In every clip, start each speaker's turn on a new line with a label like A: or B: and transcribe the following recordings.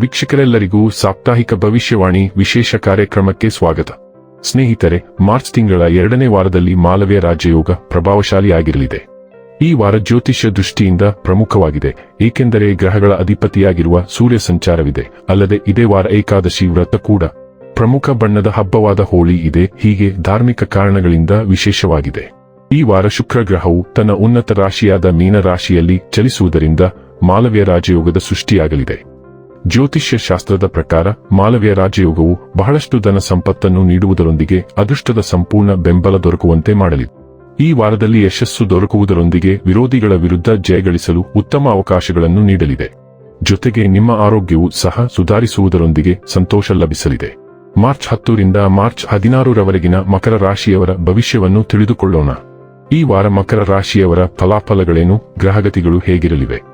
A: ವೀಕ್ಷಕರೆಲ್ಲರಿಗೂ ಸಾಪ್ತಾಹಿಕ ಭವಿಷ್ಯವಾಣಿ ವಿಶೇಷ ಕಾರ್ಯಕ್ರಮಕ್ಕೆ ಸ್ವಾಗತ. ಸ್ನೇಹಿತರೆ, ಮಾರ್ಚ್ ತಿಂಗಳ ಎರಡನೇ ವಾರದಲ್ಲಿ ಮಾಲವ್ಯ ರಾಜಯೋಗ ಪ್ರಭಾವಶಾಲಿಯಾಗಿರಲಿದೆ. ಈ ವಾರ ಜ್ಯೋತಿಷ್ಯ ದೃಷ್ಟಿಯಿಂದ ಪ್ರಮುಖವಾಗಿದೆ, ಏಕೆಂದರೆ ಗ್ರಹಗಳ ಅಧಿಪತಿಯಾಗಿರುವ ಸೂರ್ಯ ಸಂಚಾರವಿದೆ. ಅಲ್ಲದೆ ಇದೇ ವಾರ ಏಕಾದಶಿ ವ್ರತ ಕೂಡ. ಪ್ರಮುಖ ಬಣ್ಣದ ಹಬ್ಬವಾದ ಹೋಳಿ ಇದೆ, ಹೀಗೆ ಧಾರ್ಮಿಕ ಕಾರಣಗಳಿಂದ ವಿಶೇಷವಾಗಿದೆ. ಈ ವಾರ ಶುಕ್ರ ಗ್ರಹವು ತನ್ನ ಉನ್ನತ ರಾಶಿಯಾದ ಮೀನ ರಾಶಿಯಲ್ಲಿ ಚಲಿಸುವುದರಿಂದ ಮಾಲವ್ಯ ರಾಜಯೋಗದ ಸೃಷ್ಟಿಯಾಗಲಿದೆ. ಜ್ಯೋತಿಷ್ಯ ಶಾಸ್ತ್ರದ ಪ್ರಕಾರ ಮಾಲವ್ಯ ರಾಜಯೋಗವು ಬಹಳಷ್ಟು ಧನ ಸಂಪತ್ತನ್ನು ನೀಡುವುದರೊಂದಿಗೆ ಅದೃಷ್ಟದ ಸಂಪೂರ್ಣ ಬೆಂಬಲ ದೊರಕುವಂತೆ ಮಾಡಲಿ ಈ ವಾರದಲ್ಲಿ ಯಶಸ್ಸು ದೊರಕುವುದರೊಂದಿಗೆ ವಿರೋಧಿಗಳ ವಿರುದ್ಧ ಜಯಗಳಿಸಲು ಉತ್ತಮ ಅವಕಾಶಗಳನ್ನು ನೀಡಲಿದೆ. ಜೊತೆಗೆ ನಿಮ್ಮ ಆರೋಗ್ಯವು ಸಹ ಸುಧಾರಿಸುವುದರೊಂದಿಗೆ ಸಂತೋಷ ಲಭಿಸಲಿದೆ. ಮಾರ್ಚ್ ಹತ್ತರಿಂದ ಮಾರ್ಚ್ ಹದಿನಾರರವರೆಗಿನ ಮಕರ ರಾಶಿಯವರ ಭವಿಷ್ಯವನ್ನು ತಿಳಿದುಕೊಳ್ಳೋಣ. ಈ ವಾರ ಮಕರ ರಾಶಿಯವರ ಫಲಾಫಲಗಳೇನು, ಗ್ರಹಗತಿಗಳು ಹೇಗಿರಲಿವೆ?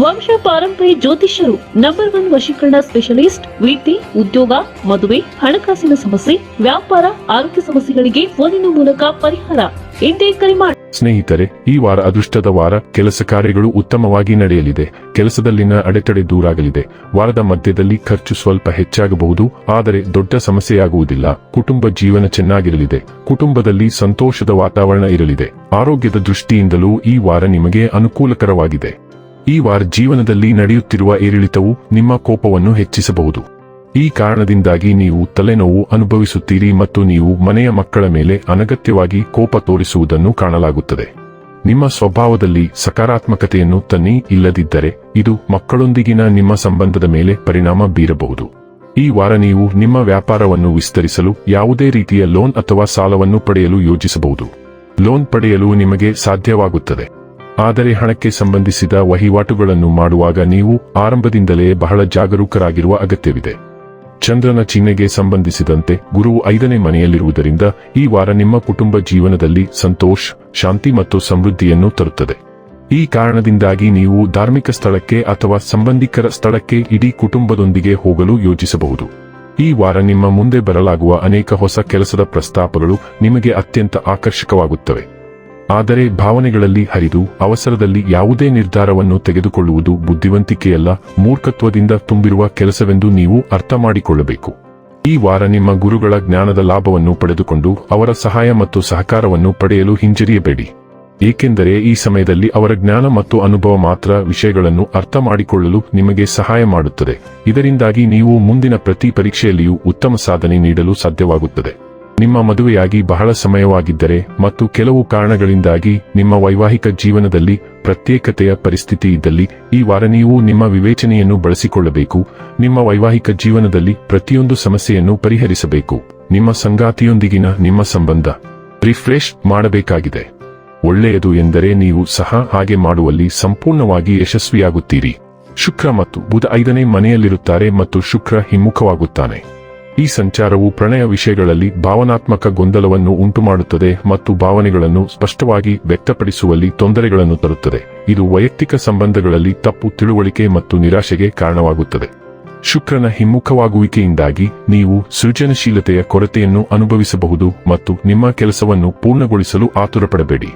B: ವಂಶ ಪಾರಂಪರ್ಯ ಜ್ಯೋತಿಷ್ಯರು ನಂಬರ್ ಒನ್ ವಶೀಕರಣ ಸ್ಪೆಷಲಿಸ್ಟ್ ವೀಟಿ ಉದ್ಯೋಗ, ಮದುವೆ, ಹಣಕಾಸಿನ ಸಮಸ್ಯೆ, ವ್ಯಾಪಾರ, ಆರೋಗ್ಯ ಸಮಸ್ಯೆಗಳಿಗೆ ಫೋನಿನ ಮೂಲಕ ಪರಿಹಾರ. ಎಂದೇ ಕರೆ ಮಾಡಿ
A: ಸ್ನೇಹಿತರೆ, ಈ ವಾರ ಅದೃಷ್ಟದ ವಾರ. ಕೆಲಸ ಕಾರ್ಯಗಳು ಉತ್ತಮವಾಗಿ ನಡೆಯಲಿದೆ. ಕೆಲಸದಲ್ಲಿನ ಅಡೆತಡೆ ದೂರಾಗಲಿದೆ. ವಾರದ ಮಧ್ಯದಲ್ಲಿ ಖರ್ಚು ಸ್ವಲ್ಪ ಹೆಚ್ಚಾಗಬಹುದು, ಆದರೆ ದೊಡ್ಡ ಸಮಸ್ಯೆಯಾಗುವುದಿಲ್ಲ. ಕುಟುಂಬ ಜೀವನ ಚೆನ್ನಾಗಿರಲಿದೆ. ಕುಟುಂಬದಲ್ಲಿ ಸಂತೋಷದ ವಾತಾವರಣ ಇರಲಿದೆ. ಆರೋಗ್ಯದ ದೃಷ್ಟಿಯಿಂದಲೂ ಈ ವಾರ ನಿಮಗೆ ಅನುಕೂಲಕರವಾಗಿದೆ. ಈ ವಾರ ಜೀವನದಲ್ಲಿ ನಡೆಯುತ್ತಿರುವ ಏರಿಳಿತವು ನಿಮ್ಮ ಕೋಪವನ್ನು ಹೆಚ್ಚಿಸಬಹುದು. ಈ ಕಾರಣದಿಂದಾಗಿ ನೀವು ತಲೆನೋವು ಅನುಭವಿಸುತ್ತೀರಿ ಮತ್ತು ನೀವು ಮನೆಯ ಮಕ್ಕಳ ಮೇಲೆ ಅನಗತ್ಯವಾಗಿ ಕೋಪ ತೋರಿಸುವುದನ್ನು ಕಾಣಲಾಗುತ್ತದೆ. ನಿಮ್ಮ ಸ್ವಭಾವದಲ್ಲಿ ಸಕಾರಾತ್ಮಕತೆಯನ್ನು ತನ್ನಿ ಇಲ್ಲದಿದ್ದರೆ ಇದು ಮಕ್ಕಳೊಂದಿಗಿನ ನಿಮ್ಮ ಸಂಬಂಧದ ಮೇಲೆ ಪರಿಣಾಮ ಬೀರಬಹುದು. ಈ ವಾರ ನೀವು ನಿಮ್ಮ ವ್ಯಾಪಾರವನ್ನು ವಿಸ್ತರಿಸಲು ಯಾವುದೇ ರೀತಿಯ ಲೋನ್ ಅಥವಾ ಸಾಲವನ್ನು ಪಡೆಯಲು ಯೋಜಿಸಬಹುದು. ಲೋನ್ ಪಡೆಯಲು ನಿಮಗೆ ಸಾಧ್ಯವಾಗುತ್ತದೆ. ಆದರೆ ಹಣಕ್ಕೆ ಸಂಬಂಧಿಸಿದ ವಹಿವಾಟುಗಳನ್ನು ಮಾಡುವಾಗ ನೀವು ಆರಂಭದಿಂದಲೇ ಬಹಳ ಜಾಗರೂಕರಾಗಿರುವ ಅಗತ್ಯವಿದೆ. ಚಂದ್ರನ ಚಿಹ್ನೆಗೆ ಸಂಬಂಧಿಸಿದಂತೆ ಗುರುವು ಐದನೇ ಮನೆಯಲ್ಲಿರುವುದರಿಂದ ಈ ವಾರ ನಿಮ್ಮ ಕುಟುಂಬ ಜೀವನದಲ್ಲಿ ಸಂತೋಷ, ಶಾಂತಿ ಮತ್ತು ಸಮೃದ್ಧಿಯನ್ನು ತರುತ್ತದೆ. ಈ ಕಾರಣದಿಂದಾಗಿ ನೀವು ಧಾರ್ಮಿಕ ಸ್ಥಳಕ್ಕೆ ಅಥವಾ ಸಂಬಂಧಿಕರ ಸ್ಥಳಕ್ಕೆ ಇಡೀ ಕುಟುಂಬದೊಂದಿಗೆ ಹೋಗಲು ಯೋಜಿಸಬಹುದು. ಈ ವಾರ ನಿಮ್ಮ ಮುಂದೆ ಬರಲಾಗುವ ಅನೇಕ ಹೊಸ ಕೆಲಸದ ಪ್ರಸ್ತಾಪಗಳು ನಿಮಗೆ ಅತ್ಯಂತ ಆಕರ್ಷಕವಾಗುತ್ತವೆ. ಆದರೆ ಭಾವನೆಗಳಲ್ಲಿ ಹರಿದು ಅವಸರದಲ್ಲಿ ಯಾವುದೇ ನಿರ್ಧಾರವನ್ನು ತೆಗೆದುಕೊಳ್ಳುವುದು ಬುದ್ಧಿವಂತಿಕೆಯಲ್ಲ, ಮೂರ್ಖತ್ವದಿಂದ ತುಂಬಿರುವ ಕೆಲಸವೆಂದು ನೀವು ಅರ್ಥ ಮಾಡಿಕೊಳ್ಳಬೇಕು. ಈ ವಾರ ನಿಮ್ಮ ಗುರುಗಳ ಜ್ಞಾನದ ಲಾಭವನ್ನು ಪಡೆದುಕೊಂಡು ಅವರ ಸಹಾಯ ಮತ್ತು ಸಹಕಾರವನ್ನು ಪಡೆಯಲು ಹಿಂಜರಿಯಬೇಡಿ. ಏಕೆಂದರೆ ಈ ಸಮಯದಲ್ಲಿ ಅವರ ಜ್ಞಾನ ಮತ್ತು ಅನುಭವ ಮಾತ್ರ ವಿಷಯಗಳನ್ನು ಅರ್ಥ ಮಾಡಿಕೊಳ್ಳಲು ನಿಮಗೆ ಸಹಾಯ ಮಾಡುತ್ತದೆ. ಇದರಿಂದಾಗಿ ನೀವು ಮುಂದಿನ ಪ್ರತಿ ಪರೀಕ್ಷೆಯಲ್ಲಿಯೂ ಉತ್ತಮ ಸಾಧನೆ ನೀಡಲು ಸಾಧ್ಯವಾಗುತ್ತದೆ. ನಿಮ್ಮ ಮದುವೆಯಾಗಿ ಬಹಳ ಸಮಯವಾಗಿದ್ದರೆ ಮತ್ತು ಕೆಲವು ಕಾರಣಗಳಿಂದಾಗಿ ನಿಮ್ಮ ವೈವಾಹಿಕ ಜೀವನದಲ್ಲಿ ಪ್ರತ್ಯೇಕತೆಯ ಪರಿಸ್ಥಿತಿ ಇದ್ದಲ್ಲಿ, ಈ ವಾರ ನೀವು ನಿಮ್ಮ ವಿವೇಚನೆಯನ್ನು ಬಳಸಿಕೊಳ್ಳಬೇಕು, ನಿಮ್ಮ ವೈವಾಹಿಕ ಜೀವನದಲ್ಲಿ ಪ್ರತಿಯೊಂದು ಸಮಸ್ಯೆಯನ್ನು ಪರಿಹರಿಸಬೇಕು, ನಿಮ್ಮ ಸಂಗಾತಿಯೊಂದಿಗಿನ ನಿಮ್ಮ ಸಂಬಂಧ ರಿಫ್ರೆಶ್ ಮಾಡಬೇಕಾಗಿದೆ. ಒಳ್ಳೆಯದು ಎಂದರೆ ನೀವು ಸಹ ಹಾಗೆ ಮಾಡುವಲ್ಲಿ ಸಂಪೂರ್ಣವಾಗಿ ಯಶಸ್ವಿಯಾಗುತ್ತೀರಿ. ಶುಕ್ರ ಮತ್ತು ಬುಧ ಐದನೇ ಮನೆಯಲ್ಲಿರುತ್ತಾರೆ ಮತ್ತು ಶುಕ್ರ ಹಿಮ್ಮುಖವಾಗುತ್ತಾನೆ. ಈ ಸಂಚಾರವು ಪ್ರಣಯ ವಿಷಯಗಳಲ್ಲಿ ಭಾವನಾತ್ಮಕ ಗೊಂದಲವನ್ನು ಉಂಟುಮಾಡುತ್ತದೆ ಮತ್ತು ಭಾವನೆಗಳನ್ನು ಸ್ಪಷ್ಟವಾಗಿ ವ್ಯಕ್ತಪಡಿಸುವಲ್ಲಿ ತೊಂದರೆಗಳನ್ನು ತರುತ್ತದೆ. ಇದು ವೈಯಕ್ತಿಕ ಸಂಬಂಧಗಳಲ್ಲಿ ತಪ್ಪು ತಿಳುವಳಿಕೆ ಮತ್ತು ನಿರಾಶೆಗೆ ಕಾರಣವಾಗುತ್ತದೆ. ಶುಕ್ರನ ಹಿಮ್ಮುಖವಾಗುವಿಕೆಯಿಂದಾಗಿ ನೀವು ಸೃಜನಶೀಲತೆಯ ಕೊರತೆಯನ್ನು ಅನುಭವಿಸಬಹುದು ಮತ್ತು ನಿಮ್ಮ ಕೆಲಸವನ್ನು ಪೂರ್ಣಗೊಳಿಸಲು ಆತುರಪಡಬೇಡಿ.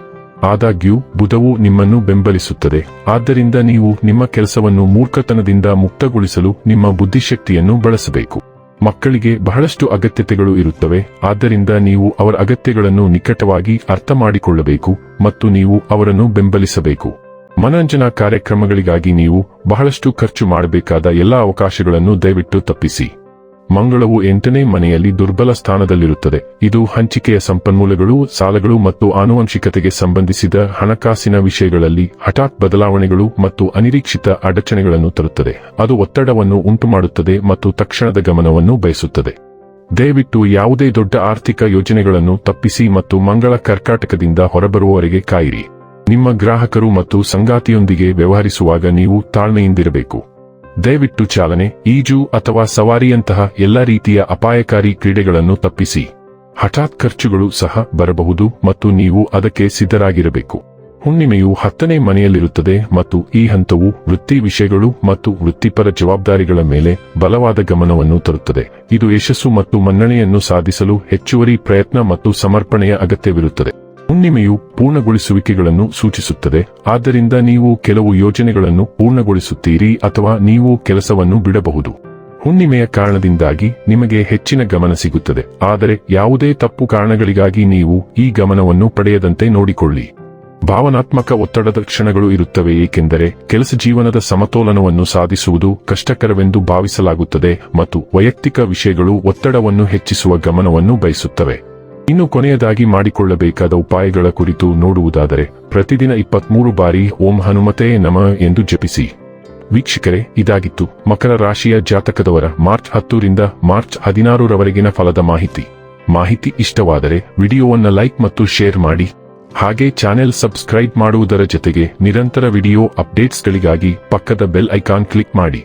A: ಆದಾಗ್ಯೂ, ಬುಧವು ನಿಮ್ಮನ್ನು ಬೆಂಬಲಿಸುತ್ತದೆ. ಆದ್ದರಿಂದ ನೀವು ನಿಮ್ಮ ಕೆಲಸವನ್ನು ಮೂರ್ಖತನದಿಂದ ಮುಕ್ತಗೊಳಿಸಲು ನಿಮ್ಮ ಬುದ್ಧಿಶಕ್ತಿಯನ್ನು ಬಳಸಬೇಕು. ಮಕ್ಕಳಿಗೆ ಬಹಳಷ್ಟು ಅಗತ್ಯತೆಗಳು ಇರುತ್ತವೆ. ಆದ್ದರಿಂದ ನೀವು ಅವರ ಅಗತ್ಯಗಳನ್ನು ನಿಕಟವಾಗಿ ಅರ್ಥ ಮಾಡಿಕೊಳ್ಳಬೇಕು ಮತ್ತು ನೀವು ಅವರನ್ನು ಬೆಂಬಲಿಸಬೇಕು. ಮನರಂಜನಾ ಕಾರ್ಯಕ್ರಮಗಳಿಗಾಗಿ ನೀವು ಬಹಳಷ್ಟು ಖರ್ಚು ಮಾಡಬೇಕಾದ ಎಲ್ಲಾ ಅವಕಾಶಗಳನ್ನು ದಯವಿಟ್ಟು ತಪ್ಪಿಸಿ. ಮಂಗಳವು ಎಂಟನೇ ಮನೆಯಲ್ಲಿ ದುರ್ಬಲ ಸ್ಥಾನದಲ್ಲಿರುತ್ತದೆ. ಇದು ಹಂಚಿಕೆಯ ಸಂಪನ್ಮೂಲಗಳು, ಸಾಲಗಳು ಮತ್ತು ಆನುವಂಶಿಕತೆಗೆ ಸಂಬಂಧಿಸಿದ ಹಣಕಾಸಿನ ವಿಷಯಗಳಲ್ಲಿ ಹಠಾತ್ ಬದಲಾವಣೆಗಳು ಮತ್ತು ಅನಿರೀಕ್ಷಿತ ಅಡಚಣೆಗಳನ್ನು ತರುತ್ತದೆ. ಅದು ಒತ್ತಡವನ್ನು ಉಂಟುಮಾಡುತ್ತದೆ ಮತ್ತು ತಕ್ಷಣದ ಗಮನವನ್ನು ಬಯಸುತ್ತದೆ. ದಯವಿಟ್ಟು ಯಾವುದೇ ದೊಡ್ಡ ಆರ್ಥಿಕ ಯೋಜನೆಗಳನ್ನು ತಪ್ಪಿಸಿ ಮತ್ತು ಮಂಗಳ ಕರ್ಕಾಟಕದಿಂದ ಹೊರಬರುವವರೆಗೆ ಕಾಯಿರಿ. ನಿಮ್ಮ ಗ್ರಾಹಕರು ಮತ್ತು ಸಂಗಾತಿಯೊಂದಿಗೆ ವ್ಯವಹರಿಸುವಾಗ ನೀವು ತಾಳ್ಮೆಯಿಂದಿರಬೇಕು. ದಯವಿಟ್ಟು ಚಾಲನೆ, ಈಜು ಅಥವಾ ಸವಾರಿಯಂತಹ ಎಲ್ಲ ರೀತಿಯ ಅಪಾಯಕಾರಿ ಕ್ರೀಡೆಗಳನ್ನು ತಪ್ಪಿಸಿ. ಹಠಾತ್ ಖರ್ಚುಗಳು ಸಹ ಬರಬಹುದು ಮತ್ತು ನೀವು ಅದಕ್ಕೆ ಸಿದ್ಧರಾಗಿರಬೇಕು. ಹುಣ್ಣಿಮೆಯು ಹತ್ತನೇ ಮನೆಯಲ್ಲಿರುತ್ತದೆ ಮತ್ತು ಈ ಹಂತವು ವೃತ್ತಿ ವಿಷಯಗಳು ಮತ್ತು ವೃತ್ತಿಪರ ಜವಾಬ್ದಾರಿಗಳ ಮೇಲೆ ಬಲವಾದ ಗಮನವನ್ನು ತರುತ್ತದೆ. ಇದು ಯಶಸ್ಸು ಮತ್ತು ಮನ್ನಣೆಯನ್ನು ಸಾಧಿಸಲು ಹೆಚ್ಚುವರಿ ಪ್ರಯತ್ನ ಮತ್ತು ಸಮರ್ಪಣೆಯ ಅಗತ್ಯವಿರುತ್ತದೆ. ಹುಣ್ಣಿಮೆಯು ಪೂರ್ಣಗೊಳಿಸುವಿಕೆಗಳನ್ನು ಸೂಚಿಸುತ್ತದೆ. ಆದ್ದರಿಂದ ನೀವು ಕೆಲವು ಯೋಜನೆಗಳನ್ನು ಪೂರ್ಣಗೊಳಿಸುತ್ತೀರಿ ಅಥವಾ ನೀವು ಕೆಲಸವನ್ನು ಬಿಡಬಹುದು. ಹುಣ್ಣಿಮೆಯ ಕಾರಣದಿಂದಾಗಿ ನಿಮಗೆ ಹೆಚ್ಚಿನ ಗಮನ ಸಿಗುತ್ತದೆ. ಆದರೆ ಯಾವುದೇ ತಪ್ಪು ಕಾರಣಗಳಿಗಾಗಿ ನೀವು ಈ ಗಮನವನ್ನು ಪಡೆಯದಂತೆ ನೋಡಿಕೊಳ್ಳಿ. ಭಾವನಾತ್ಮಕ ಒತ್ತಡದ ಕ್ಷಣಗಳು ಇರುತ್ತವೆ, ಏಕೆಂದರೆ ಕೆಲಸ ಜೀವನದ ಸಮತೋಲನವನ್ನು ಸಾಧಿಸುವುದು ಕಷ್ಟಕರವೆಂದು ಭಾವಿಸಲಾಗುತ್ತದೆ ಮತ್ತು ವೈಯಕ್ತಿಕ ವಿಷಯಗಳು ಒತ್ತಡವನ್ನು ಹೆಚ್ಚಿಸುವ ಗಮನವನ್ನು ಬಯಸುತ್ತವೆ. ಇನ್ನು ಕೊನೆಯದಾಗಿ ಮಾಡಿಕೊಳ್ಳಬೇಕಾದ ಉಪಾಯಗಳ ಕುರಿತು ನೋಡುವುದಾದರೆ, ಪ್ರತಿದಿನ ಇಪ್ಪತ್ಮೂರು ಬಾರಿ ಓಂ ಹನುಮತೆ ನಮ ಎಂದು ಜಪಿಸಿ. ವೀಕ್ಷಕರೇ, ಇದಾಗಿತ್ತು ಮಕರ ರಾಶಿಯ ಜಾತಕದವರ ಮಾರ್ಚ್ ಹತ್ತರಿಂದ ಮಾರ್ಚ್ ಹದಿನಾರರವರೆಗಿನ ಫಲದ ಮಾಹಿತಿ. ಮಾಹಿತಿ ಇಷ್ಟವಾದರೆ ವಿಡಿಯೋವನ್ನ ಲೈಕ್ ಮತ್ತು ಶೇರ್ ಮಾಡಿ. ಹಾಗೆ ಚಾನೆಲ್ ಸಬ್ಸ್ಕ್ರೈಬ್ ಮಾಡುವುದರ ಜೊತೆಗೆ ನಿರಂತರ ವಿಡಿಯೋ ಅಪ್ಡೇಟ್ಸ್ಗಳಿಗಾಗಿ ಪಕ್ಕದ ಬೆಲ್ ಐಕಾನ್ ಕ್ಲಿಕ್ ಮಾಡಿ.